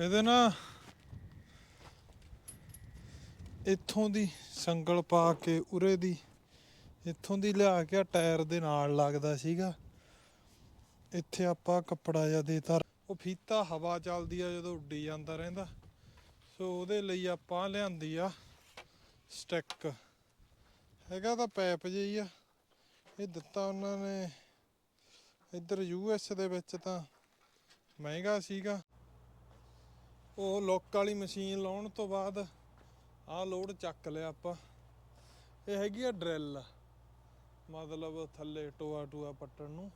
ਇਹਦੇ ਨਾ ਇੱਥੋਂ ਦੀ ਸੰਗਲ ਪਾ ਕੇ ਉਰੇ ਦੀ, ਇੱਥੋਂ ਦੀ ਲਿਆ ਕੇ ਟਾਇਰ ਦੇ ਨਾਲ ਲੱਗਦਾ ਸੀਗਾ। ਇੱਥੇ ਆਪਾਂ ਕੱਪੜਾ ਜਿਹਾ ਦੇਤਾ ਉਹ ਫੀਤਾ ਹਵਾ ਚੱਲਦੀ ਆ ਜਦੋਂ ਉੱਡੀ ਜਾਂਦਾ ਰਹਿੰਦਾ। ਸੋ ਉਹਦੇ ਲਈ ਆਪਾਂ ਲਿਆਂਦੀ ਆ ਸਟਿੱਕ। ਹੈਗਾ ਤਾਂ ਪੈਪ ਜਿਹੀ ਆ। ਇਹ ਦਿੱਤਾ ਉਹਨਾਂ ਨੇ। ਇੱਧਰ ਯੂਐਸ ਦੇ ਵਿੱਚ ਤਾਂ ਮਹਿੰਗਾ ਸੀਗਾ। ਉਹ ਲੁੱਕ ਵਾਲੀ ਮਸ਼ੀਨ ਲਾਉਣ ਤੋਂ ਬਾਅਦ ਆਹ ਲੋਡ ਚੱਕ ਲਿਆ ਆਪਾਂ। ਇਹ ਹੈਗੀ ਆ ਡਰਿਲ। ਮਤਲਬ ਥੱਲੇ ਟੋਆ ਟੋਆ ਪੱਟਣ ਨੂੰ।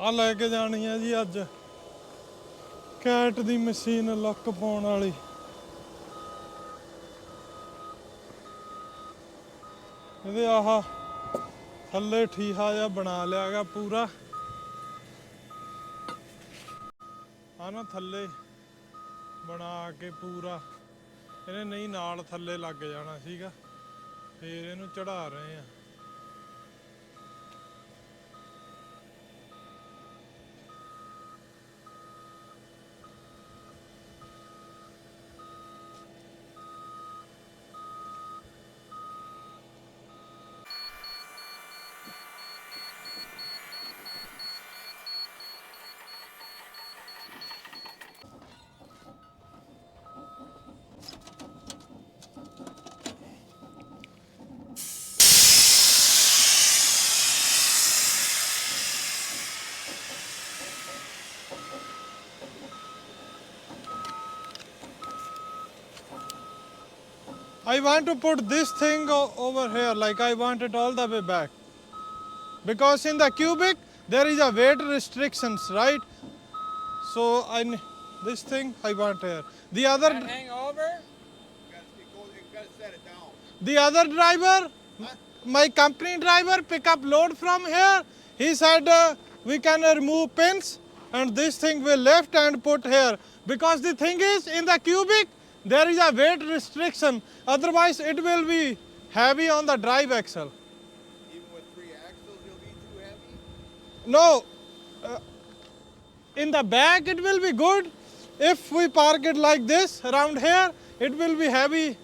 ਆ ਲੈ ਕੇ ਜਾਣੀ ਆ ਜੀ ਅੱਜ। ਕੈਟ ਦੀ ਮਸ਼ੀਨ ਲੱਕ ਪਾਉਣ ਵਾਲੀ। ਇਹਦੇ ਆਹ ਥੱਲੇ ਠੀਹਾ ਜਿਹਾ ਬਣਾ ਲਿਆਗਾ ਪੂਰਾ। ਆ ਨਾ ਥੱਲੇ ਬਣਾ ਕੇ ਪੂਰਾ। ਇਹਨੇ ਨਹੀਂ ਨਾਲ ਥੱਲੇ ਲੱਗ ਜਾਣਾ ਸੀਗਾ। ਫੇਰ ਇਹਨੂੰ ਚੜਾ ਰਹੇ ਆ I want to put this thing o- over here, like I want it all the way back. Because in the cubic, there is a weight restrictions, right? So I, this thing I want here. The other, hang over? the other driver, my company driver, pick up load from here. He said uh, we can remove pins and this thing will left and put here. Because the thing is, in the cubic, there is a weight restriction. Otherwise, it will be heavy on the drive axle. Even with three axles, you'll be too heavy? No, uh, in the back it will be good. If we park it like this around here, it will be heavy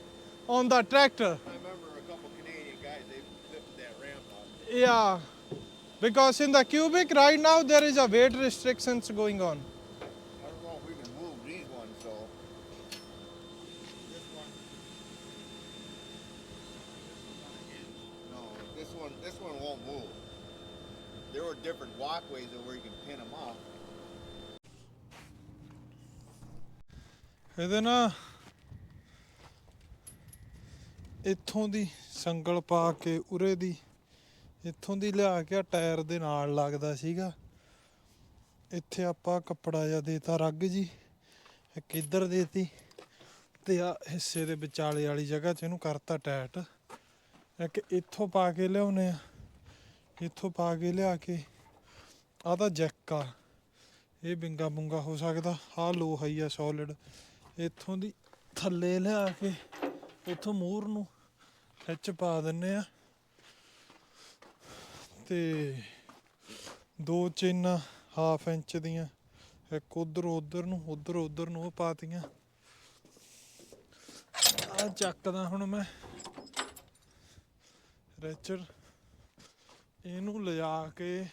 on the tractor. I remember a couple Canadian guys, they lifted that ramp up. Yeah, because in the cubic right now there is a weight restrictions going on. Different walkways of where you can pin them off. ਇਹਦੇ ਨਾ ਇੱਥੋਂ ਦੀ ਸੰਗਲ ਪਾ ਕੇ ਉਰੇ ਦੀ, ਇੱਥੋਂ ਦੀ ਲਿਆ ਕੇ ਆਹ tyre ਦੇ ਨਾਲ ਲੱਗਦਾ ਸੀਗਾ। ਇੱਥੇ ਆਪਾਂ ਕੱਪੜਾ ਜਿਹਾ ਦੇਤਾ ਰੱਗ ਜੀ, ਇੱਕ ਇੱਧਰ ਦੇਤੀ ਤੇ ਆ ਹਿੱਸੇ ਦੇ ਵਿਚਾਲੇ ਵਾਲੀ ਜਗ੍ਹਾ 'ਚ ਇਹਨੂੰ ਕਰਤਾ ਟੈਟ ਇੱਕ ਇੱਥੋਂ ਪਾ ਕੇ ਲਿਆਉਨੇ ਆ। ਇੱਥੋਂ ਪਾ ਕੇ ਲਿਆ ਕੇ ਆ ਤਾਂ ਜੈਕ ਆ। ਇਹ ਬਿੰਗਾ ਬੁੰਗਾ ਹੋ ਸਕਦਾ ਆ ਲੋਹਾ ਹੀ ਆ ਸੋਲਿਡ ਇੱਥੋਂ ਦੀ ਥੱਲੇ ਲਿਆ ਕੇ ਉੱਥੋਂ ਮੂਰ ਨੂੰ ਖਿੱਚ ਪਾ ਦਿੰਨੇ ਆ। ਤੇ ਦੋ ਚੇਨਾਂ ਹਾਫ ਇੰਚ ਦੀਆਂ, ਇੱਕ ਉਧਰ ਉਧਰ ਨੂੰ, ਉਧਰ ਉਧਰ ਨੂੰ ਉਹ ਪਾਤੀਆਂ। ਆ ਚੱਕਦਾ ਹੁਣ ਮੈਂ। ਰੈਚਰ ਇਹਨੂੰ ਲਿਜਾ ਕੇ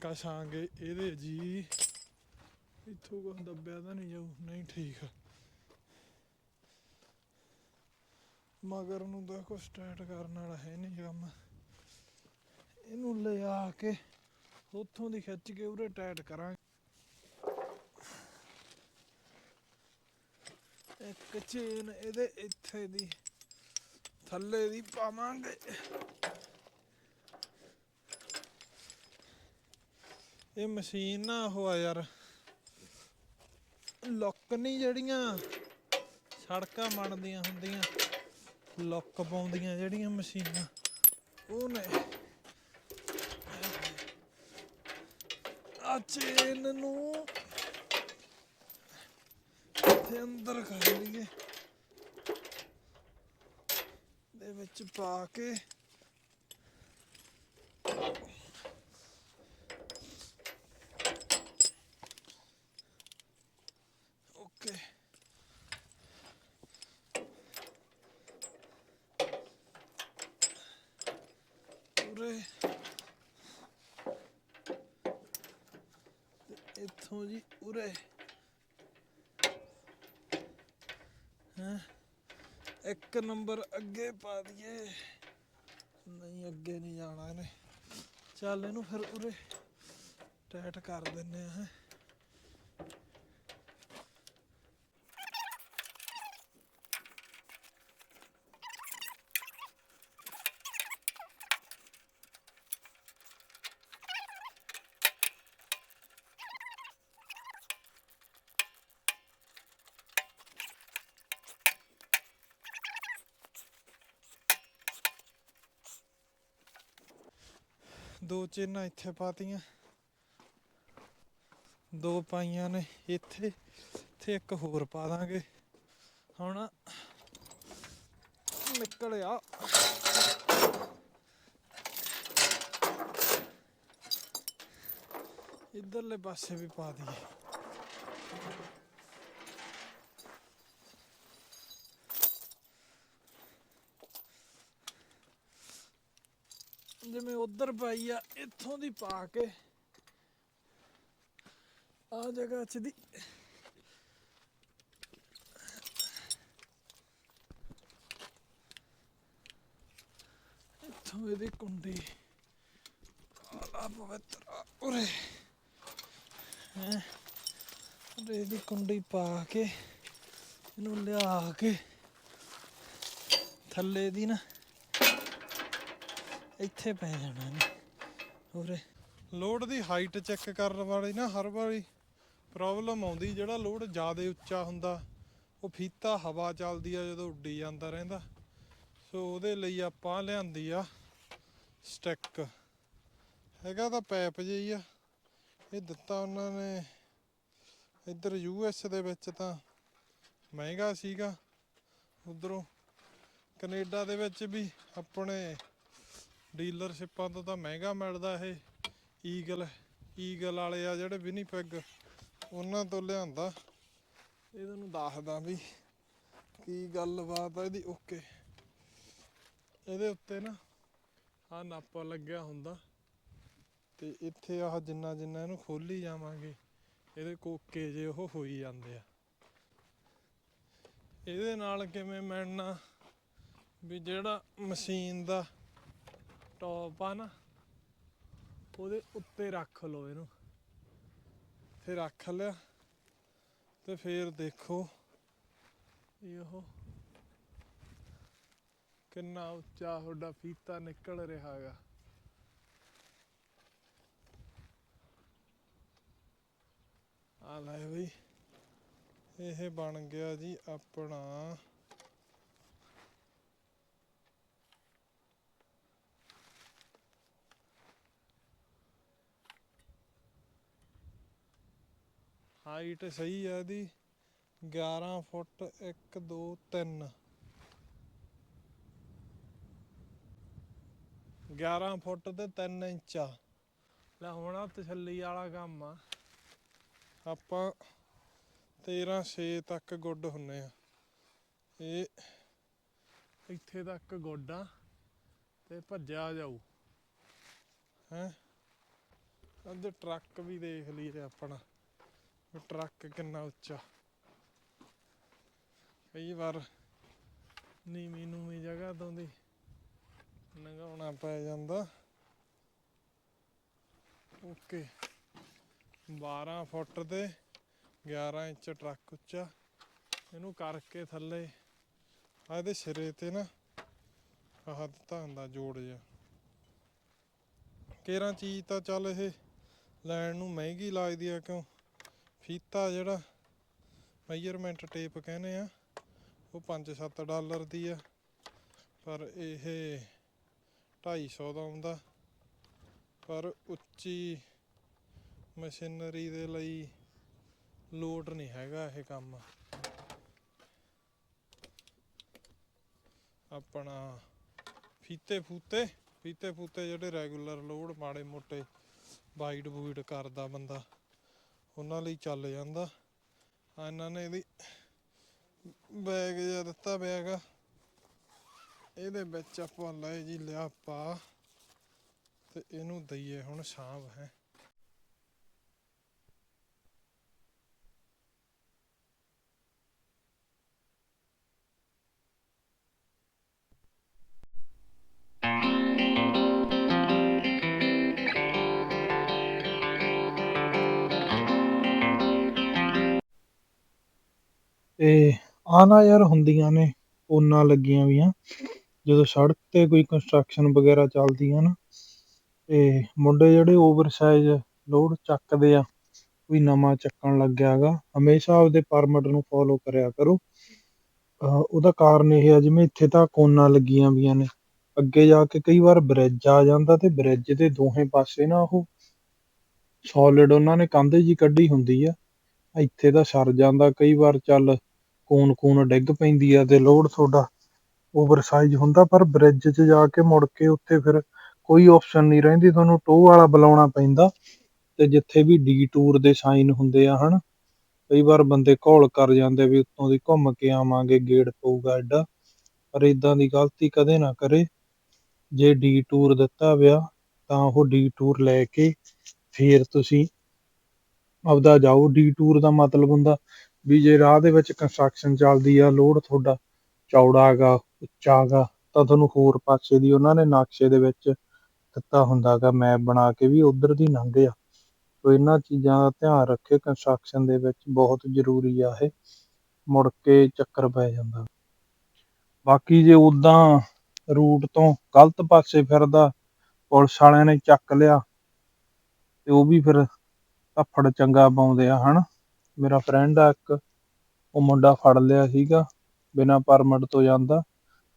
ਕਸਾਂਗੇ ਇਹਦੇ ਜੀ। ਇੱਥੋਂ ਕੁਛ ਦੱਬਿਆ ਤਾਂ ਨਹੀਂ ਜਾਊ। ਨਹੀਂ, ਠੀਕ ਮਗਰ ਨੂੰ ਦੇਖੋ ਸਟਾਰਟ ਕਰਨ ਵਾਲਾ ਹੈ ਨਹੀਂ ਕੰਮ। ਇਹਨੂੰ ਲਿਆ ਕੇ ਉੱਥੋਂ ਦੀ ਖਿੱਚ ਕੇ ਉਰੇ ਟਾਈਟ ਕਰਾਂਗੇ। ਇੱਕ ਚੇਨ ਇਹਦੇ ਇੱਥੇ ਦੀ ਥੱਲੇ ਦੀ ਪਾਵਾਂਗੇ। ਇਹ ਮਸ਼ੀਨ ਨਾ ਉਹ ਆ ਯਾਰ। ਲੁੱਕ ਨਹੀਂ ਜਿਹੜੀਆਂ ਸੜਕਾਂ ਬਣਦੀਆਂ ਹੁੰਦੀਆਂ, ਲੁੱਕ ਪਾਉਂਦੀਆਂ ਜਿਹੜੀਆਂ ਮਸ਼ੀਨਾਂ, ਉਹ ਨੇ। ਆ ਚੇਨ ਨੂੰ ਤੇ ਅੰਦਰ ਕਰ ਲਈਏ। ਦੇ ਵਿੱਚ ਪਾ ਕੇ ਓਕੇ ਪੂਰੇ ਤੇ ਇੱਥੋਂ ਜੀ ਉਰੇ ਹੈਂ ਇੱਕ ਨੰਬਰ ਅੱਗੇ ਪਾ ਦਈਏ। ਨਹੀਂ, ਅੱਗੇ ਨਹੀਂ ਜਾਣਾ ਇਹਨੇ। ਚੱਲ ਇਹਨੂੰ ਫਿਰ ਉਰੇ ਟੈਟ ਕਰ ਦਿੰਨੇ ਆ ਦੋ ਚੇਨਾਂ ਇੱਥੇ ਪਾਤੀਆਂ। ਦੋ ਪਾਈਆਂ ਨੇ ਇੱਥੇ ਇੱਥੇ ਇੱਕ ਹੋਰ ਪਾ ਦਾਂਗੇ। ਹੁਣ ਨਿਕਲਿਆ ਇਧਰਲੇ ਪਾਸੇ ਵੀ ਪਾ ਦਈਏ। ਜਿਵੇਂ ਉਧਰ ਪਾਈ ਆ, ਇੱਥੋਂ ਦੀ ਪਾ ਕੇ। ਆ ਜਗ੍ਹਾ ਚ ਦੀ। ਇੱਥੋਂ ਇਹਦੀ ਕੁੰਡੀ। ਆਲਾ ਪਵਿੱਤਰ ਉਰੇ। ਹੈਂ। ਉਰੇ ਇਹਦੀ ਕੁੰਡੀ ਪਾ ਕੇ, ਇਹਨੂੰ ਲਿਆ ਕੇ, ਥੱਲੇ ਦੀ ਨਾ ਇੱਥੇ ਪੈ ਜਾਣਾ ਨੇ ਉਰੇ। ਲੋਡ ਦੀ ਹਾਈਟ ਚੈੱਕ ਕਰਨ ਵਾਲੀ ਨਾ ਹਰ ਵਾਰੀ ਪ੍ਰੋਬਲਮ ਆਉਂਦੀ, ਜਿਹੜਾ ਲੋਡ ਜ਼ਿਆਦਾ ਉੱਚਾ ਹੁੰਦਾ, ਉਹ ਫੀਤਾ ਹਵਾ ਚੱਲਦੀ ਆ ਜਦੋਂ ਉੱਡੀ ਜਾਂਦਾ ਰਹਿੰਦਾ। ਸੋ ਉਹਦੇ ਲਈ ਆਪਾਂ ਲਿਆਂਦੀ ਆ ਸਟਿੱਕ ਹੈਗਾ ਤਾਂ ਪੈਪ ਜਿਹੀ ਆ। ਇਹ ਦਿੱਤਾ ਉਹਨਾਂ ਨੇ ਇੱਧਰ ਯੂ ਯੂਐਸ ਦੇ ਵਿੱਚ ਤਾਂ ਮਹਿੰਗਾ ਸੀਗਾ। ਉਧਰੋਂ ਕੈਨੇਡਾ ਦੇ ਵਿੱਚ ਵੀ ਆਪਣੇ ਡੀਲਰਸ਼ਿਪਾਂ ਤੋਂ ਤਾਂ ਮਹਿੰਗਾ ਮਿਲਦਾ ਇਹ। ਈਗਲ ਈਗਲ ਵਾਲੇ ਆ ਜਿਹੜੇ ਵਿਨੀਪੈਗ, ਉਹਨਾਂ ਤੋਂ ਲਿਆਂਦਾ। ਇਹ ਤੁਹਾਨੂੰ ਦੱਸਦਾ ਵੀ ਕੀ ਗੱਲਬਾਤ ਆ ਇਹਦੀ। ਓਕੇ। ਇਹਦੇ ਉੱਤੇ ਨਾ ਆ ਨਾਪਾ ਲੱਗਿਆ ਹੁੰਦਾ। ਤੇ ਇੱਥੇ ਆਹ ਜਿੰਨਾ ਜਿੰਨਾ ਇਹਨੂੰ ਖੋਲੀ ਜਾਵਾਂਗੇ, ਇਹਦੇ ਕੋਕੇ ਜੇ ਉਹ ਹੋਈ ਜਾਂਦੇ ਆ। ਇਹਦੇ ਨਾਲ ਕਿਵੇਂ ਮਿਲਣਾ? ਵੀ ਜਿਹੜਾ ਮਸ਼ੀਨ ਦਾ ਟੌਪ ਆ ਨਾ, ਉਹਦੇ ਉੱਤੇ ਰੱਖ ਲਓ ਇਹਨੂੰ। ਫਿਰ ਰੱਖ ਲਿਆ, ਤੇ ਫਿਰ ਦੇਖੋ ਇਹ ਕਿੰਨਾ ਉੱਚਾ ਤੁਹਾਡਾ ਫੀਤਾ ਨਿਕਲ ਰਿਹਾ ਹੈਗਾ। ਆ ਲੈ ਬਈ, ਇਹ ਬਣ ਗਿਆ ਜੀ ਆਪਣਾ ਹਾਈਟ ਸਹੀ ਆ ਇਹਦੀ? 11 ਫੁੱਟ 1 2 3 11 ਫੁੱਟ ਤੇ 3 ਇੰਚ। ਆ ਲੈ ਹੁਣ ਆ ਤਸੱਲੀ ਵਾਲਾ ਕੰਮ ਆ। ਆਪਾਂ 13 6 ਤੱਕ ਗੁੱਡ ਹੁੰਨੇ ਆ। ਇਹ ਇੱਥੇ ਤੱਕ ਗੋਡਾ ਤੇ ਭੱਜਿਆ ਜਾਊ। ਹੈ? ਅੱਜ ਟਰੱਕ ਵੀ ਦੇਖ ਲਈਏ ਆਪਣਾ। ਟਰੱਕ ਕਿੰਨਾ ਉੱਚਾ। ਕਈ ਵਾਰ ਨੀਵੀਂ ਨੂਵੀਂ ਜਗ੍ਹਾ ਤੋਂ ਦੀ ਲੰਘਾਉਣਾ ਪੈ ਜਾਂਦਾ। ਓਕੇ 12 ਫੁੱਟ ਤੇ 11 ਇੰਚ ਟਰੱਕ ਉੱਚਾ। ਇਹਨੂੰ ਕਰਕੇ ਥੱਲੇ ਆ ਇਹਦੇ ਸਿਰੇ ਤੇ ਨਾ ਆਹ ਦਿੱਤਾ ਹੁੰਦਾ ਜੋੜ ਜਿਹਾ। ਕੇਰਾਂ ਚੀਜ਼ ਤਾਂ ਚੱਲ ਇਹ ਲੈਣ ਨੂੰ ਮਹਿੰਗੀ ਲੱਗਦੀ ਆ ਕਿਉਂ? ਫੀਤਾ ਜਿਹੜਾ ਮੈਜ਼ਰਮੈਂਟ ਟੇਪ ਕਹਿੰਦੇ ਆ, ਉਹ 5-7 ਡਾਲਰ ਦੀ ਆ, ਪਰ ਇਹ 250 ਦਾ ਆਉਂਦਾ ਪਰ ਉੱਚੀ ਮਸ਼ੀਨਰੀ ਦੇ ਲਈ ਲੋਡ ਨਹੀਂ ਹੈਗਾ ਇਹ ਕੰਮ। ਆਪਣਾ ਫੀਤੇ ਫੂਤੇ ਫੀਤੇ ਫੂਤੇ ਜਿਹੜੇ ਰੈਗੂਲਰ ਲੋਡ ਮਾੜੇ ਮੋਟੇ ਵਾਈਡ ਬੂਈਡ ਕਰਦਾ ਬੰਦਾ। ਉਹਨਾਂ ਲਈ ਚੱਲ ਜਾਂਦਾ। ਆ ਇਹਨਾਂ ਨੇ ਇਹਦੀ ਬੈਗ ਜਿਹਾ ਦਿੱਤਾ ਪਿਆ ਹੈਗਾ ਇਹਦੇ ਵਿੱਚ ਆਪਾਂ ਲੈ ਜੀ ਲਿਆ ਪਾ ਤੇ ਇਹਨੂੰ ਦਈਏ ਹੁਣ ਸ਼ਾਮ ਹੈ। ਤੇ ਆ ਯਾਰ ਹੁੰਦੀਆਂ ਨੇ ਉਹਨਾਂ ਲੱਗੀਆਂ ਵੀਆਂ। ਜਦੋਂ ਸੜਕ ਤੇ ਕੋਈ ਕੰਸਟਰਕਸ਼ਨ ਵਗੈਰਾ ਚੱਲਦੀ ਆ ਨਾ, ਤੇ ਮੁੰਡੇ ਜਿਹੜੇ ਓਵਰਸਾਈਜ਼ ਲੋਡ ਚੱਕਦੇ ਆ, ਕੋਈ ਨਵਾਂ ਚੱਕਣ ਲੱਗਿਆ ਹੈਗਾ, ਹਮੇਸ਼ਾ ਆਪਦੇ ਪਰਮਿਟ ਨੂੰ ਫੋਲੋ ਕਰਿਆ ਕਰੋ। ਅਹ ਉਹਦਾ ਕਾਰਨ ਇਹ ਆ ਜਿਵੇਂ ਇੱਥੇ ਤਾਂ ਕੋਨਾਂ ਲੱਗੀਆਂ ਵੀਆਂ ਨੇ। ਅੱਗੇ ਜਾ ਕੇ ਕਈ ਵਾਰ ਬ੍ਰਿਜ ਆ ਜਾਂਦਾ ਤੇ ਬ੍ਰਿਜ ਦੇ ਦੋਹੇ ਪਾਸੇ ਨਾ ਉਹ ਸੋਲਿਡ ਉਹਨਾਂ ਨੇ ਕੰਧ ਜਿਹੀ ਕੱਢੀ ਹੁੰਦੀ ਆ। ਇੱਥੇ ਤਾਂ ਸਰ ਜਾਂਦਾ ਕਈ ਵਾਰ ਚੱਲ ਕੂਨ ਕੂਨ ਡਿੱਗ ਪੈਂਦੀ ਆ ਤੇ ਲੋਡ ਤੁਹਾਡਾ ਓਵਰਸਾਈਜ਼ ਹੁੰਦਾ, ਪਰ ਬ੍ਰਿਜ 'ਚ ਜਾ ਕੇ ਮੁੜ ਕੇ ਉੱਥੇ ਫਿਰ ਕੋਈ ਆਪਸ਼ਨ ਨਹੀਂ ਰਹਿੰਦੀ, ਤੁਹਾਨੂੰ ਟੋ ਵਾਲਾ ਬੁਲਾਉਣਾ ਪੈਂਦਾ ਤੇ ਜਿੱਥੇ ਵੀ ਡੀ ਟੂਰ ਦੇ ਸਾਈਨ ਹੁੰਦੇ ਆ, ਹਨ? ਕਈ ਵਾਰ ਬੰਦੇ ਘੋਲ ਕਰ ਜਾਂਦੇ ਵੀ ਉੱਤੋਂ ਦੀ ਘੁੰਮ ਕੇ ਆਵਾਂਗੇ ਗੇੜ ਪਊਗਾ ਐਡਾ, ਪਰ ਇਦਾਂ ਦੀ ਗਲਤੀ ਕਦੇ ਨਾ ਕਰੇ। ਜੇ ਡੀ ਟੂਰ ਦਿੱਤਾ ਵਿਆ ਤਾਂ ਉਹ ਡੀ ਟੂਰ ਲੈ ਕੇ ਫਿਰ ਤੁਸੀਂ ਆਪਦਾ ਜਾਓ। ਡੀ ਟੂਰ ਦਾ ਮਤਲਬ ਹੁੰਦਾ ਵੀ ਜੇ ਰਾਹ ਦੇ ਵਿੱਚ ਕੰਸਟਰਕਸ਼ਨ ਚੱਲਦੀ ਆ, ਲੋਡ ਤੁਹਾਡਾ ਚੌੜਾ ਗਾ, ਉੱਚਾ ਗਾ, ਤਾਂ ਤੁਹਾਨੂੰ ਹੋਰ ਪਾਸੇ ਦੀ ਉਹਨਾਂ ਨੇ ਨਕਸ਼ੇ ਦੇ ਵਿੱਚ ਦਿੱਤਾ ਹੁੰਦਾ ਗਾ ਮੈਪ ਬਣਾ ਕੇ ਵੀ ਉਧਰ ਦੀ ਲੰਘ ਆ। ਸੋ ਇਹਨਾਂ ਚੀਜ਼ਾਂ ਦਾ ਧਿਆਨ ਰੱਖੇ ਕੰਸਟਰਕਸ਼ਨ ਦੇ ਵਿੱਚ ਬਹੁਤ ਜ਼ਰੂਰੀ ਆ ਇਹ, ਮੁੜ ਕੇ ਚੱਕਰ ਪੈ ਜਾਂਦਾ। ਬਾਕੀ ਜੇ ਉਦਾਂ ਰੂਟ ਤੋਂ ਗਲਤ ਪਾਸੇ ਫਿਰਦਾ, ਪੁਲਿਸ ਵਾਲਿਆਂ ਨੇ ਚੱਕ ਲਿਆ, ਤੇ ਉਹ ਵੀ ਫਿਰ ਧੱਫੜ ਚੰਗਾ ਪਾਉਂਦੇ ਆ, ਹਨ? ਮੇਰਾ ਫਰੈਂਡ ਆ ਇੱਕ, ਉਹ ਮੁੰਡਾ ਫੜ ਲਿਆ ਸੀਗਾ ਬਿਨਾਂ ਪਰਮਿਟ ਤੋਂ ਜਾਂਦਾ।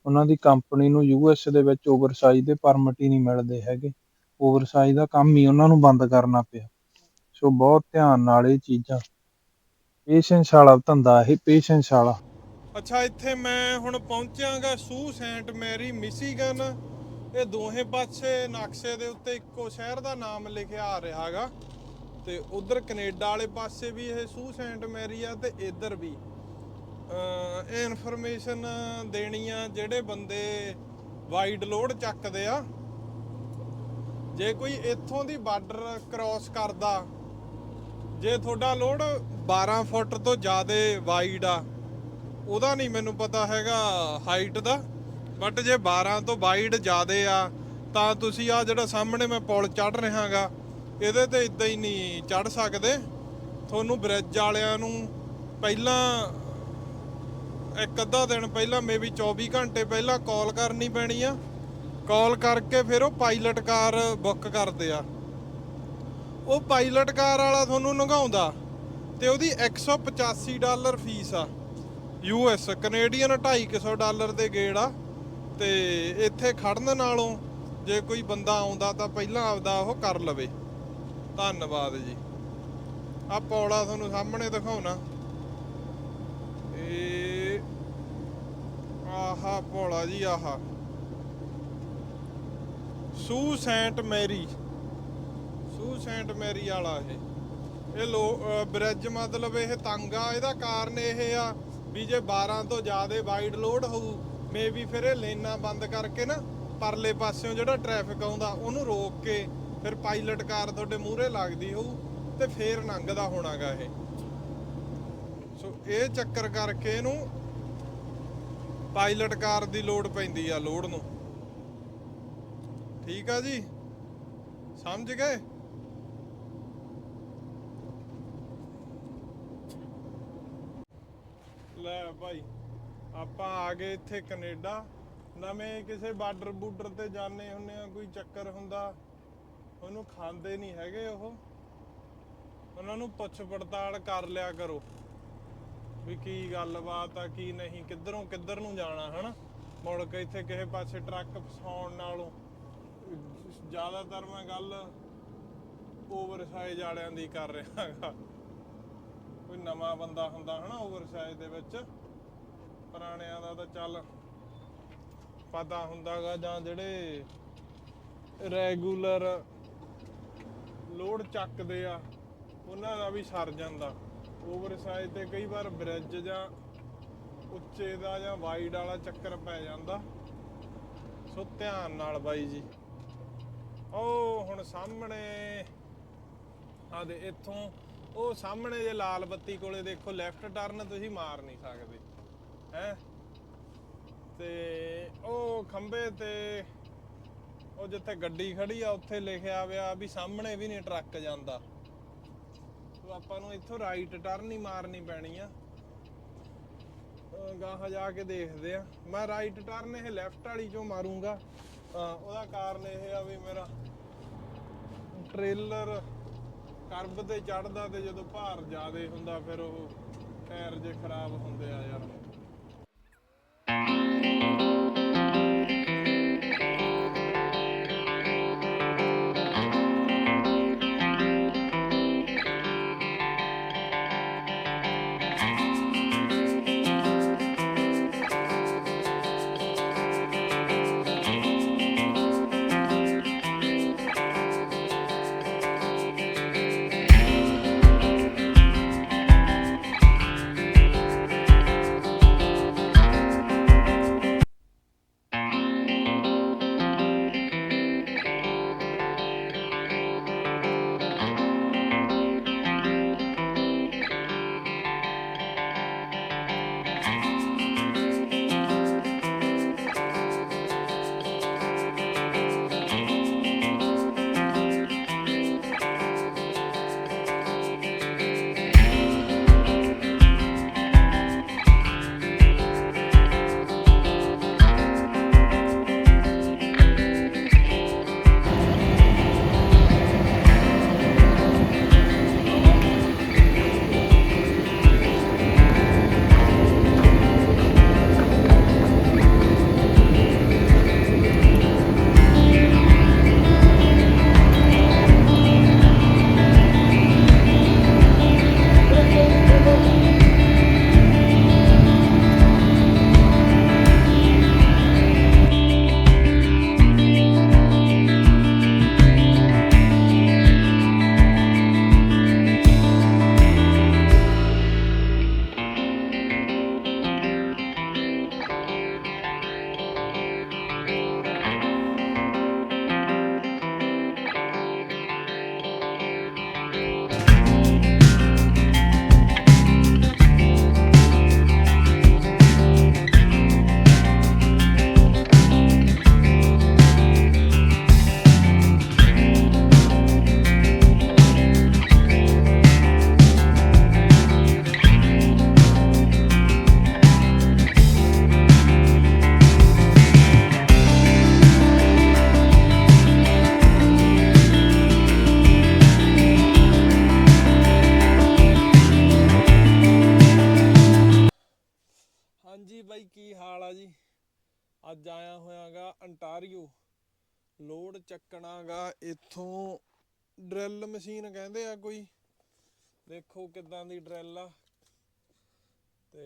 ਉਹਨਾਂ ਦੀ ਕੰਪਨੀ ਨੂੰ ਯੂਐਸ ਦੇ ਵਿੱਚ ਓਵਰਸਾਈਜ਼ ਦੇ ਪਰਮਿਟ ਹੀ ਨਹੀਂ ਮਿਲਦੇ ਹੈਗੇ। ਓਵਰਸਾਈਜ਼ ਦਾ ਕੰਮ ਹੀ ਉਹਨਾਂ ਨੂੰ ਬੰਦ ਕਰਨਾ ਪਿਆ। ਸੋ ਬਹੁਤ ਧਿਆਨ ਨਾਲ ਇਹ ਚੀਜ਼ਾਂ। ਪੇਸ਼ੈਂਸ ਵਾਲਾ ਧੰਦਾ ਇਹ ਪੇਸ਼ੈਂਸ ਵਾਲਾ। ਅੱਛਾ, ਇੱਥੇ ਮੈਂ ਹੁਣ ਪਹੁੰਚਿਆਗਾ ਸੂ ਸੈਂਟ ਮੈਰੀ ਮਿਸ਼ੀਗਨ ਇਹ ਦੋਹੇ ਪਾਸੇ ਨਕਸ਼ੇ ਦੇ ਉੱਤੇ ਇੱਕੋ ਸ਼ਹਿਰ ਦਾ ਨਾਮ ਲਿਖਿਆ ਆ ਰਿਹਾ ਤੇ ਉਧਰ ਕੈਨੇਡਾ ਵਾਲੇ ਪਾਸੇ ਵੀ ਇਹ ਸੂ ਸੈਂਟ ਮੈਰੀ ਆ ਤੇ ਇੱਧਰ ਵੀ। ਇਹ ਇਨਫੋਰਮੇਸ਼ਨ ਦੇਣੀ ਆ ਜਿਹੜੇ ਬੰਦੇ ਵਾਈਡ ਲੋਡ ਚੱਕਦੇ ਆ। ਜੇ ਕੋਈ ਇੱਥੋਂ ਦੀ ਬਾਰਡਰ ਕ੍ਰਾਸ ਕਰਦਾ, ਜੇ ਤੁਹਾਡਾ ਲੋਡ 12 ਫੁੱਟ ਤੋਂ ਜ਼ਿਆਦਾ ਵਾਈਡ ਆ, ਉਹਦਾ ਨਹੀਂ ਮੈਨੂੰ ਪਤਾ ਹੈਗਾ ਹਾਈਟ ਦਾ ਬਟ ਜੇ 12 ਤੋਂ ਵਾਈਡ ਜ਼ਿਆਦਾ ਆ, ਤਾਂ ਤੁਸੀਂ ਆ ਜਿਹੜਾ ਸਾਹਮਣੇ ਮੈਂ ਪੁਲ ਚੜ ਰਿਹਾਗਾ ਇਹਦੇ ਤੇ ਇਦਾਂ ਹੀ ਨਹੀਂ ਚੜ ਸਕਦੇ। ਤੁਹਾਨੂੰ ਬ੍ਰਿਜ ਵਾਲਿਆਂ ਨੂੰ ਪਹਿਲਾਂ ਇੱਕ ਅੱਧਾ ਦਿਨ ਪਹਿਲਾਂ ਮੇਬੀ 24 ਘੰਟੇ ਪਹਿਲਾਂ ਕਾਲ ਕਰਨੀ ਪੈਣੀ ਆ। ਕਾਲ ਕਰਕੇ ਫਿਰ ਉਹ ਪਾਇਲਟ ਕਾਰ ਬੁੱਕ ਕਰਦੇ ਆ। ਉਹ ਪਾਇਲਟ ਕਾਰ ਵਾਲਾ ਤੁਹਾਨੂੰ ਲੰਘਾਉਂਦਾ ਤੇ ਉਹਦੀ 185 ਡਾਲਰ ਫੀਸ ਆ। ਯੂ ਐਸ ਕੈਨੇਡੀਅਨ 250 ਡਾਲਰ ਦੇ ਗੇੜ ਆ। ਤੇ ਇੱਥੇ ਖੜਨ ਨਾਲੋਂ ਜੇ ਕੋਈ ਬੰਦਾ ਆਉਂਦਾ ਤਾਂ ਪਹਿਲਾਂ ਆਪਦਾ ਉਹ ਕਰ ਲਵੇ। ਧੰਨਵਾਦ ਜੀ। ਆ ਪੌੜਾ ਤੁਹਾਨੂੰ ਸਾਹਮਣੇ ਦਿਖਾਉਣਾ। ਇਹ ਆਹਾ ਪੌੜਾ ਜੀ ਆਹਾ। ਸੂ ਸੈਂਟ ਮੈਰੀ। ਸੂ ਸੈਂਟ ਮੈਰੀ ਵਾਲਾ ਇਹ। ਇਹ ਲੋ ਬ੍ਰਿਜ ਮਤਲਬ ਇਹ ਤੰਗ ਆ, ਇਹਦਾ ਕਾਰਨ ਇਹ ਆ ਵੀ ਜੇ 12 ਤੋਂ ਜ਼ਿਆਦਾ ਵਾਈਡ ਲੋਡ ਹੋਊ ਮੇਬੀ ਫਿਰ ਇਹ ਲੇਨਾਂ ਬੰਦ ਕਰਕੇ ਨਾ ਪਰਲੇ ਪਾਸਿਓਂ ਜਿਹੜਾ ਟ੍ਰੈਫਿਕ ਆਉਂਦਾ, ਉਹਨੂੰ ਰੋਕ ਕੇ ਫਿਰ ਪਾਇਲਟ ਕਾਰ ਤੁਹਾਡੇ ਮੂਹਰੇ ਲੱਗਦੀ ਹੋਊ ਤੇ ਫੇਰ ਲੰਘਦਾ ਹੋਣਾਗਾ ਇਹ। ਸੋ ਇਹ ਚੱਕਰ ਕਰਕੇ ਇਹਨੂੰ ਪਾਇਲਟ ਕਾਰ ਦੀ ਲੋਡ ਪੈਂਦੀ ਆ ਲੋਡ ਨੂੰ। ਠੀਕ ਆ ਜੀ? ਸਮਝ ਗਏ? ਲੈ ਭਾਈ ਆਪਾਂ ਆ ਗਏ ਇੱਥੇ ਕੈਨੇਡਾ। ਨਵੇਂ ਕਿਸੇ ਬਾਰਡਰ ਬੂਡਰ ਤੇ ਜਾਣੇ ਹੁੰਨੇ ਆ, ਕੋਈ ਚੱਕਰ ਹੁੰਦਾ? ਉਹਨੂੰ ਖਾਂਦੇ ਨਹੀਂ ਹੈਗੇ ਉਹ। ਉਹਨਾਂ ਨੂੰ ਪੁੱਛ ਪੜਤਾਲ ਕਰ ਲਿਆ ਕਰੋ। ਵੀ ਕੀ ਗੱਲਬਾਤ ਆ, ਕੀ ਨਹੀਂ, ਕਿੱਧਰੋਂ, ਕਿੱਧਰ ਨੂੰ ਜਾਣਾ, ਹਨਾ? ਮੁੜ ਕੇ ਇੱਥੇ ਕਿਸੇ ਪਾਸੇ ਟਰੱਕ ਫਸਾਉਣ ਨਾਲੋਂ ਜ਼ਿਆਦਾਤਰ ਮੈਂ ਗੱਲ ਓਵਰਸਾਈਜ਼ ਵਾਲਿਆਂ ਦੀ ਕਰ ਰਿਹਾ ਹੈਗਾ ਕੋਈ ਨਵਾਂ ਬੰਦਾ ਹੁੰਦਾ, ਹਨਾ ਓਵਰਸਾਈਜ਼ ਦੇ ਵਿੱਚ। ਪੁਰਾਣਿਆਂ ਦਾ ਤਾਂ ਚੱਲ ਪਤਾ ਹੁੰਦਾਗਾ ਜਾਂ ਜਿਹੜੇ ਰੈਗੂਲਰ ਲੋਡ ਚੱਕਦੇ ਆ, ਉਹਨਾਂ ਦਾ ਵੀ ਸਰ ਜਾਂਦਾ। ਓਵਰ ਸਾਈਜ਼ ਤੇ ਕਈ ਵਾਰ ਬ੍ਰਿਜ ਜਾਂ ਉੱਚੇ ਦਾ ਜਾਂ ਵਾਈਡ ਵਾਲਾ ਚੱਕਰ ਪੈ ਜਾਂਦਾ। ਸੋ ਧਿਆਨ ਨਾਲ ਬਾਈ ਜੀ। ਉਹ ਹੁਣ ਸਾਹਮਣੇ ਆ ਦੇ ਇੱਥੋਂ, ਉਹ ਸਾਹਮਣੇ ਜੇ ਲਾਲ ਬੱਤੀ ਕੋਲੇ ਦੇਖੋ ਲੈਫਟ ਟਰਨ ਤੁਸੀਂ ਮਾਰ ਨਹੀਂ ਸਕਦੇ। ਹੈ? ਤੇ ਉਹ ਖੰਬੇ ਤੇ ਉਹ ਜਿੱਥੇ ਗੱਡੀ ਖੜੀ ਆ, ਉੱਥੇ ਲਿਖਿਆ ਹੋਇਆ ਵੀ ਸਾਹਮਣੇ ਵੀ ਨਹੀਂ ਟਰੱਕ ਜਾਂਦਾ। ਸੋ ਆਪਾਂ ਨੂੰ ਇੱਥੋਂ ਰਾਈਟ ਟਰਨ ਹੀ ਮਾਰਨੀ ਪੈਣੀ ਆ। ਅਹ ਗਾਹਾਂ ਜਾ ਕੇ ਦੇਖਦੇ ਆ। ਮੈਂ ਰਾਈਟ ਟਰਨ ਇਹ ਲੈਫਟ ਵਾਲੀ ਚੋਂ ਮਾਰੂੰਗਾ। ਉਹਦਾ ਕਾਰਨ ਇਹ ਆ ਵੀ ਮੇਰਾ ਟ੍ਰੇਲਰ ਕਰਬ ਤੇ ਚੜਦਾ ਤੇ ਜਦੋਂ ਭਾਰ ਜ਼ਿਆਦੇ ਹੁੰਦਾ, ਫਿਰ ਉਹ ਟਾਇਰ ਜੇ ਖਰਾਬ ਹੁੰਦੇ ਆ ਯਾਰ। ਇੱਥੋਂ ਡਰਿਲ ਮਸ਼ੀਨ ਕਹਿੰਦੇ ਆ ਕੋਈ। ਦੇਖੋ ਕਿੱਦਾਂ ਦੀ ਡਰਿਲ ਆ। ਤੇ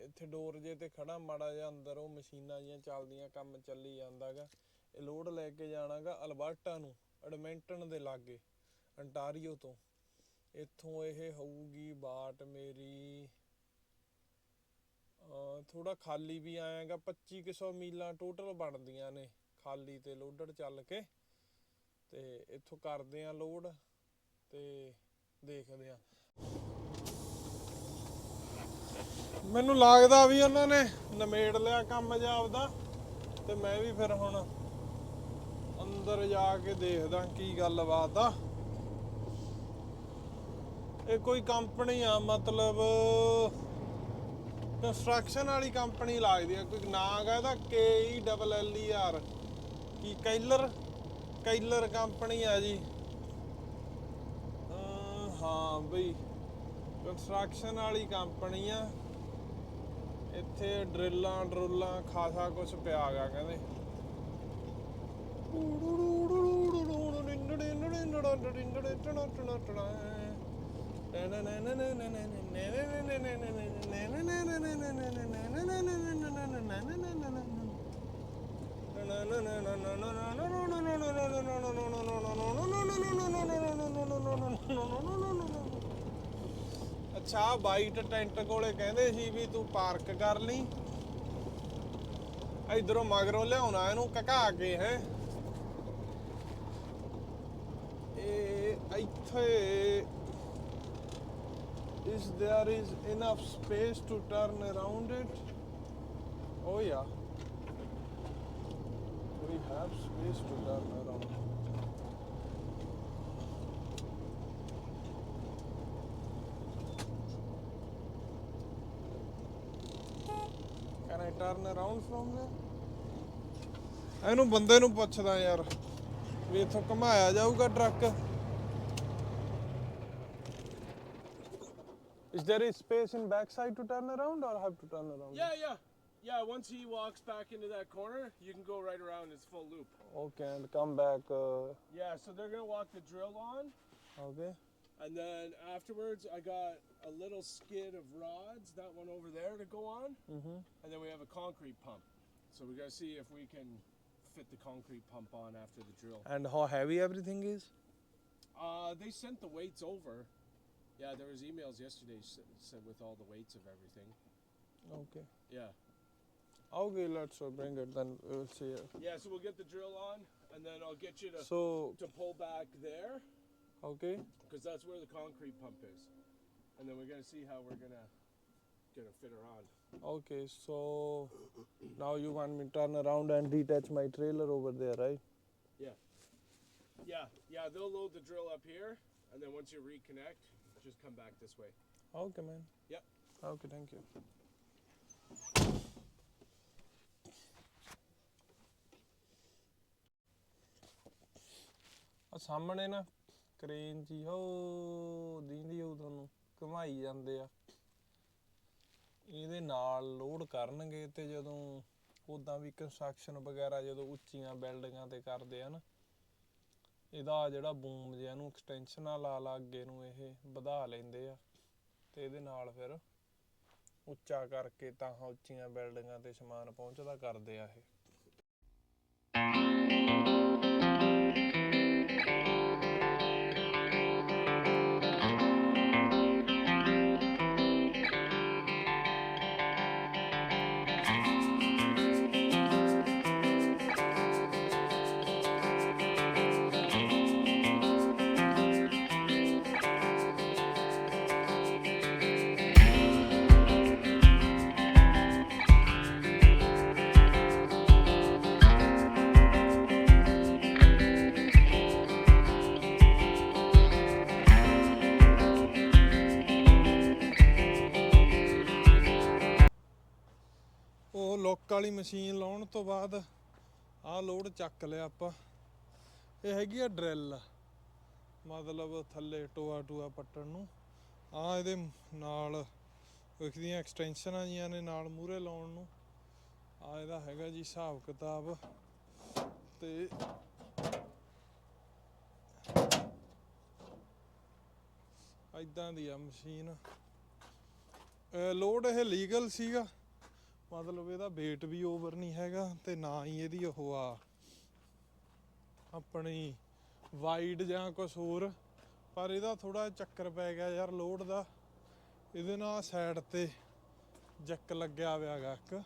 ਇੱਥੇ ਡੋਰ ਜੇ ਤੇ ਖੜਾ, ਮਾੜਾ ਜਿਹਾ ਅੰਦਰ ਉਹ ਮਸ਼ੀਨਾਂ ਜੀਆਂ ਚੱਲਦੀਆਂ, ਕੰਮ ਚੱਲੀ ਜਾਂਦਾਗਾ। ਇਹ ਲੋਡ ਲੈ ਕੇ ਜਾਣਾਗਾ ਅਲਬਰਟਾ ਨੂੰ, ਐਡਮਿੰਟਨ ਦੇ ਲਾਗੇ, ਅੰਟਾਰੀਓ ਤੋਂ। ਇੱਥੋਂ ਇਹ ਹੋਊਗੀ ਬਾਟ ਮੇਰੀ ਥੋੜਾ ਖਾਲੀ ਵੀ ਆਏਗਾ 2500 ਮੀਲਾਂ ਟੋਟਲ ਬਣਦੀਆਂ ਨੇ, ਖਾਲੀ ਤੇ ਲੋਡਡ ਚੱਲ ਕੇ। ਤੇ ਇੱਥੋਂ ਕਰਦੇ ਆ ਲੋਡ ਤੇ ਦੇਖਦੇ ਆ। ਮੈਨੂੰ ਲੱਗਦਾ ਵੀ ਉਹਨਾਂ ਨੇ ਨਮੇੜ ਲਿਆ ਕੰਮ ਜਿਹਾ ਆਪਦਾ ਤੇ ਮੈਂ ਵੀ ਫਿਰ ਹੁਣ ਅੰਦਰ ਜਾ ਕੇ ਦੇਖਦਾ ਕੀ ਗੱਲਬਾਤ ਆ। ਇਹ ਕੋਈ ਕੰਪਨੀ ਆ, ਮਤਲਬ ਕੰਸਟਰਕਸ਼ਨ ਵਾਲੀ ਕੰਪਨੀ ਲੱਗਦੀ ਆ, ਕੋਈ ਨਾਂ ਹੈਗਾ ਇਹਦਾ K E double L E R ਕੀ ਕੈਲਰ? ਕੈਲਰ ਕੰਪਨੀ ਆ ਜੀ। ਹਾਂ ਬਈ ਕੰਸਟਰਕਸ਼ਨ ਵਾਲੀ ਕੰਪਨੀ ਆ। ਇੱਥੇ ਡਰਿੱਲਾਂ ਡਰੁੱਲਾਂ ਖਾਸਾ ਕੁਝ ਪਿਆ ਗਾ ਕਹਿੰਦੇ। ਅੱਛਾ ਵਾਈਟ ਟੈਂਟ ਕੋਲੇ ਕਹਿੰਦੇ ਸੀ ਵੀ ਤੂੰ ਪਾਰਕ ਕਰ ਲਈ। ਇਧਰੋਂ ਮਗਰੋਂ ਲਿਆਉਣਾ, ਇਹਨੂੰ ਕਕਾ ਕੇ, ਹੈ। ਇਹ ਇੱਥੇ is there is enough space to turn around it? Oh yeah we have space to turn around Can I turn around from there? ਇਹਨੂੰ ਬੰਦੇ ਨੂੰ ਪੁੱਛਦਾ ਯਾਰ ਵੀ ਇੱਥੋਂ ਘਮਾਇਆ ਜਾਊਗਾ truck Is there a space in backside to turn around or have to turn around? Yeah, yeah. Yeah, once he walks back into that corner, you can go right around his full loop. Okay, and come back. Uh, Yeah, so they're gonna walk the drill on, okay. and then afterwards, I got a little skid of rods, that one over there to go on, Mm-hmm. and then we have a concrete pump. So we gotta see if we can fit the concrete pump on after the drill. And how heavy everything is? Uh, they sent the weights over. Yeah, there was emails yesterday s- sent with all the weights of everything. Okay. Yeah. Okay, let's uh, bring it. Then we'll see. Yeah, so we'll get the drill on, and then I'll get you to So, to pull back there. okay. because that's where the concrete pump is, and then we're gonna see how we're gonna gonna fit her on. Okay, so now you want me to turn around and detach my trailer over there, right? Yeah, yeah, yeah, they'll load the drill up here, and then once you reconnect, just come back this way. Okay, man. Yep. Okay, thank you. ਆ ਸਾਹਮਣੇ ਨਾ crane ਜੀ, ਹੋ, ਦੀਂਦੀ ਹੋ ਤੁਹਾਨੂੰ, ਘੁਮਾਈ ਜਾਂਦੇ ਆ। ਇਹਦੇ ਨਾਲ ਲੋਡ ਕਰਨਗੇ ਤੇ ਜਦੋਂ ਉਦਾਂ ਵੀ ਕੰਸਟਰਕਸ਼ਨ ਵਗੈਰਾ ਜਦੋਂ ਉੱਚੀਆਂ ਬਿਲਡਿੰਗਾਂ ਤੇ ਕਰਦੇ ਆ ਨਾ, ਇਹਦਾ ਜਿਹੜਾ ਬੂਮ ਜਿਹਾ ਨੂੰ ਐਕਸਟੈਂਸ਼ਨਾਂ ਲਾ ਲਾ ਅੱਗੇ ਨੂੰ ਇਹ ਵਧਾ ਲੈਂਦੇ ਆ। ਤੇ ਇਹਦੇ ਨਾਲ ਫਿਰ ਉੱਚਾ ਕਰਕੇ ਤਾਂ ਉੱਚੀਆਂ ਬਿਲਡਿੰਗਾਂ ਤੇ ਸਮਾਨ ਪਹੁੰਚਦਾ ਕਰਦੇ ਆ ਇਹ। ਉਹ ਵਾਲੀ ਮਸ਼ੀਨ ਲਾਉਣ ਤੋਂ ਬਾਅਦ ਆਹ ਲੋਡ ਚੱਕ ਲਿਆ ਆਪਾਂ। ਇਹ ਹੈਗੀ ਆ ਡਰਿਲ। ਮਤਲਬ ਥੱਲੇ ਟੋਆ ਟੂਆ ਪੱਟਣ ਨੂੰ। ਆ ਇਹਦੇ ਨਾਲ ਵੇਖਦੀਆਂ ਐਕਸਟੈਂਸ਼ਨਾਂ ਜੀਆਂ ਨੇ ਨਾਲ ਮੂਰੇ ਲਾਉਣ ਨੂੰ। ਆ ਇਹਦਾ ਹੈਗਾ ਜੀ ਹਿਸਾਬ ਕਿਤਾਬ। ਤੇ ਇਦਾਂ ਦੀ ਆ ਮਸ਼ੀਨ। ਲੋਡ ਇਹ ਲੀਗਲ ਸੀਗਾ। ਮਤਲਬ ਇਹਦਾ weight ਵੀ ਓਵਰ ਨਹੀਂ ਹੈਗਾ ਤੇ ਨਾ ਹੀ ਇਹਦੀ ਉਹ ਆ। ਆਪਣੀ ਵਾਈਡ ਜਾਂ ਕੁਝ ਹੋਰ। ਪਰ ਇਹਦਾ ਥੋੜਾ ਚੱਕਰ ਪੈ ਗਿਆ ਯਾਰ ਲੋਡ ਦਾ। ਇਹਦੇ ਨਾਲ ਸਾਈਡ ਤੇ ਜੱਕ ਲੱਗਿਆ ਹੋਇਆ ਗਾ ਇੱਕ।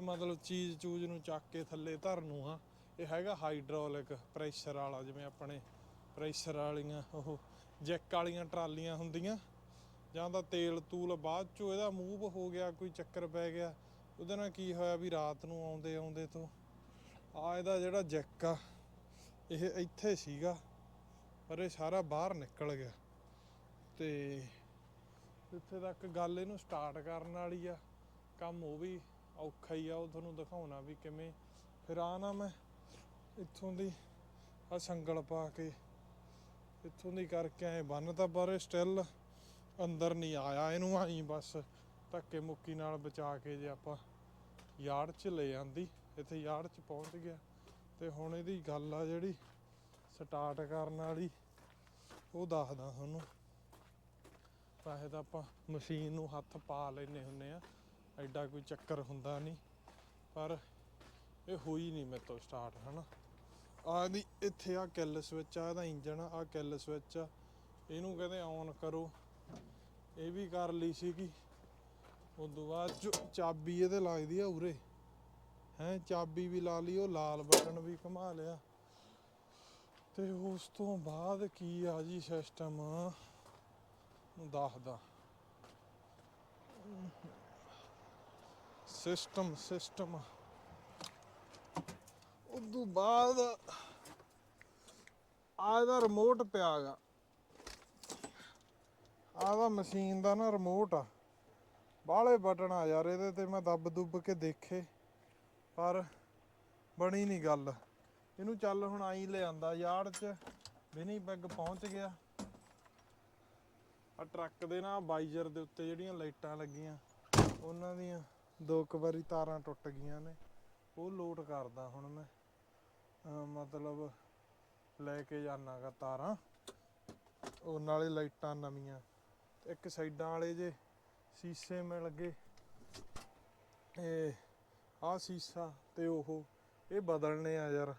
ਮਤਲਬ ਚੀਜ਼ ਚੂਜ਼ ਨੂੰ ਚੱਕ ਕੇ ਥੱਲੇ ਧਰਨ ਨੂੰ ਆ ਇਹ ਹੈਗਾ ਹਾਈਡ੍ਰੋਲਿਕ ਪ੍ਰੈਸ਼ਰ ਵਾਲਾ, ਜਿਵੇਂ ਆਪਣੇ ਪ੍ਰੈਸ਼ਰ ਵਾਲੀਆਂ, ਉਹ ਜੈਕ ਵਾਲੀਆਂ ਟਰਾਲੀਆਂ ਹੁੰਦੀਆਂ। ਜਾਂ ਤਾਂ ਤੇਲ ਤੂਲ ਬਾਅਦ ਚੋਂ ਇਹਦਾ ਮੂਵ ਹੋ ਗਿਆ, ਕੋਈ ਚੱਕਰ ਪੈ ਗਿਆ। ਉਹਦੇ ਨਾਲ ਕੀ ਹੋਇਆ ਵੀ ਰਾਤ ਨੂੰ ਆਉਂਦੇ ਆਉਂਦੇ ਤੋਂ ਆ ਇਹਦਾ ਜਿਹੜਾ ਜੈਕ ਆ, ਇਹ ਇੱਥੇ ਸੀਗਾ, ਪਰ ਇਹ ਸਾਰਾ ਬਾਹਰ ਨਿਕਲ ਗਿਆ। ਤੇ ਇੱਥੇ ਤੱਕ ਗੱਲ ਇਹਨੂੰ ਸਟਾਰਟ ਕਰਨ ਵਾਲੀ ਆ। ਕੰਮ ਉਹ ਵੀ ਔਖਾ ਹੀ ਆ, ਉਹ ਤੁਹਾਨੂੰ ਦਿਖਾਉਣਾ ਵੀ ਕਿਵੇਂ। ਫਿਰ ਆ ਨਾ ਮੈਂ ਇੱਥੋਂ ਦੀ ਆ ਸੰਗਲ ਪਾ ਕੇ ਇੱਥੋਂ ਦੀ ਕਰਕੇ ਐ ਬੰਨ ਤਾਂ ਪਰ ਇਹ ਸਟਿਲ ਅੰਦਰ ਨਹੀਂ ਆਇਆ ਇਹਨੂੰ, ਆਈ ਬਸ ਧੱਕੇ ਮੁੱਕੀ ਨਾਲ ਬਚਾ ਕੇ ਜੇ ਆਪਾਂ ਯਾਰਡ 'ਚ ਲੈ ਜਾਂਦੀ ਇੱਥੇ ਯਾਰਡ 'ਚ ਪਹੁੰਚ ਗਿਆ। ਤੇ ਹੁਣ ਇਹਦੀ ਗੱਲ ਆ ਜਿਹੜੀ ਸਟਾਰਟ ਕਰਨ ਵਾਲੀ, ਉਹ ਦੱਸਦਾ ਤੁਹਾਨੂੰ। ਵੈਸੇ ਤਾਂ ਆਪਾਂ ਮਸ਼ੀਨ ਨੂੰ ਹੱਥ ਪਾ ਲੈਨੇ ਹੁੰਨੇ ਆ, ਐਡਾ ਕੋਈ ਚੱਕਰ ਹੁੰਦਾ ਨਹੀਂ। ਪਰ ਇਹ ਹੋਈ ਨਹੀਂ ਮੇਰੇ ਤੋਂ ਸਟਾਰਟ ਹਨਾ। ਆ ਦੀ ਇੱਥੇ ਆ ਕਿੱਲ ਸਵਿਚ ਆ, ਇਹਦਾ ਇੰਜਨ ਆ ਕਿੱਲ ਸਵਿਚ ਇਹਨੂੰ ਕਹਿੰਦੇ ਔਨ ਕਰੋ। ਇਹ ਵੀ ਕਰ ਲਈ ਸੀਗੀ। ਉਦੋਂ ਬਾਅਦ ਚ ਚਾਬੀ ਇਹਦੇ ਲੱਗਦੀ ਆ ਉਰੇ। ਹੈ, ਚਾਬੀ ਵੀ ਲਾ ਲਈ, ਉਹ ਲਾਲ ਬਟਨ ਵੀ ਘੁਮਾ ਲਿਆ। ਤੇ ਉਸ ਤੋਂ ਬਾਅਦ ਕੀ ਆ ਜੀ ਸਿਸਟਮ ਦੱਸਦਾ। ਸਿਸਟਮ ਸਿਸਟਮ ਉਦੋਂ ਬਾਅਦ ਆਹ ਦਾ ਰਿਮੋਟ ਪਿਆਗਾ ਆਹ ਦਾ ਮਸ਼ੀਨ ਦਾ ਨਾ ਰਿਮੋਟ ਆ। ਬਾਹਲੇ ਬਟਨ ਆ ਯਾਰ, ਇਹਦੇ ਤੇ ਮੈਂ ਦੱਬ ਦੁੱਬ ਕੇ ਦੇਖੇ, ਪਰ ਬਣੀ ਨਹੀਂ ਗੱਲ। ਇਹਨੂੰ ਚੱਲ ਹੁਣ ਆਈ ਲਿਆਂਦਾ, ਯਾਰਡ 'ਚ ਬਿਨੀ ਪੈਗ ਪਹੁੰਚ ਗਿਆ। ਆ ਟਰੱਕ ਦੇ ਨਾ ਬਾਈਜ਼ਰ ਦੇ ਉੱਤੇ ਜਿਹੜੀਆਂ ਲਾਈਟਾਂ ਲੱਗੀਆਂ, ਉਹਨਾਂ ਦੀਆਂ ਦੋ ਕੁ ਵਾਰੀ ਤਾਰਾਂ ਟੁੱਟ ਗਈਆਂ ਨੇ। ਉਹ ਲੋਟ ਕਰਦਾ ਹੁਣ ਮੈਂ। ਮਤਲਬ ਲੈ ਕੇ ਜਾਣਾਗਾ ਤਾਰਾਂ। ਉਹ ਨਾਲੇ ਲਾਈਟਾਂ ਨਵੀਆਂ। ਇੱਕ ਸਾਈਡਾਂ ਵਾਲੇ ਜੇ ਸੀਸੇ ਮਿਲ ਗਏ ਇਹ ਆ ਸੀਸਾ ਤੇ ਉਹ, ਇਹ ਬਦਲਣੇ ਆ ਯਾਰ।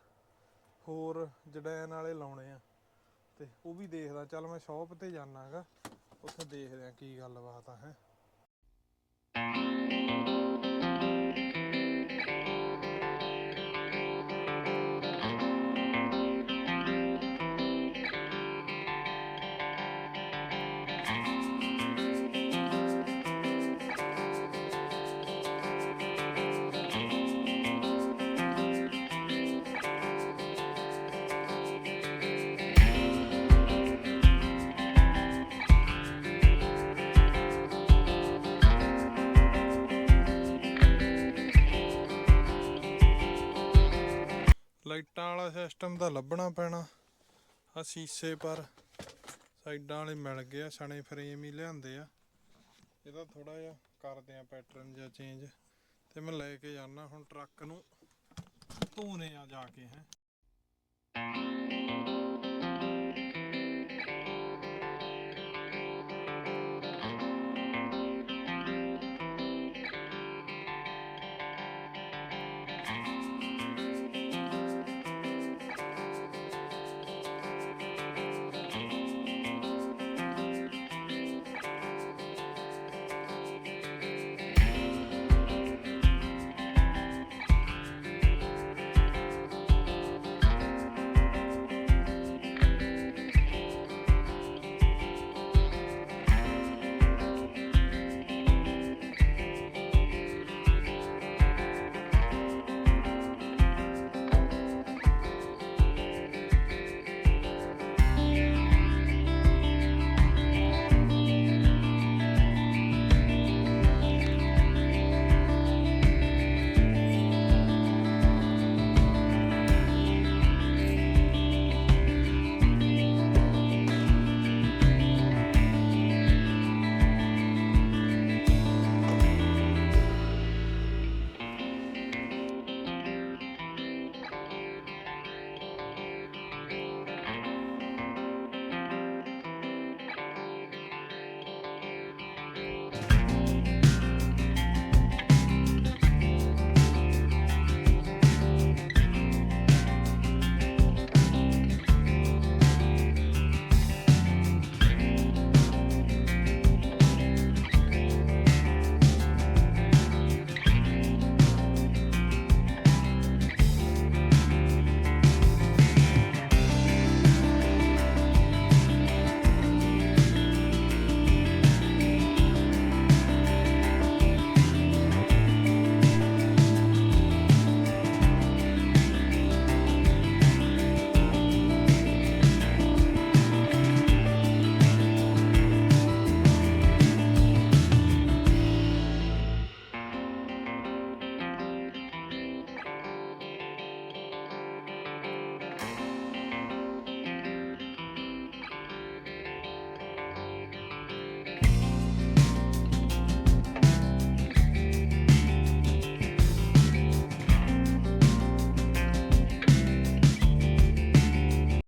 ਹੋਰ ਜਡੈਨ ਵਾਲੇ ਲਾਉਣੇ ਆ। ਤੇ ਉਹ ਵੀ ਦੇਖਦਾ, ਚੱਲ ਮੈਂ ਸ਼ਾਪ ਤੇ ਜਾਣਾਗਾ। ਉੱਥੇ ਦੇਖਦੇ ਆ ਕੀ ਗੱਲਬਾਤ ਆ, ਹੈ। ਲਾਈਟਾਂ ਵਾਲਾ ਸਿਸਟਮ ਤਾਂ ਲੱਭਣਾ ਪੈਣਾ। ਆ ਸੀਸੇ ਪਰ ਸਾਈਡਾਂ ਵਾਲੇ ਮਿਲ ਗਏ ਆ, ਸਣੇ ਫਰੇਮ ਹੀ ਲਿਆਂਦੇ ਆ। ਇਹਦਾ ਥੋੜਾ ਜਿਹਾ ਕਰਦੇ ਆ ਪੈਟਰਨ ਜਿਹਾ ਚੇਂਜ ਤੇ ਮੈਂ ਲੈ ਕੇ ਜਾਣਾ ਹੁਣ ਟਰੱਕ ਨੂੰ ਧੋਨੇ ਆ ਜਾ ਕੇ ਹੈ।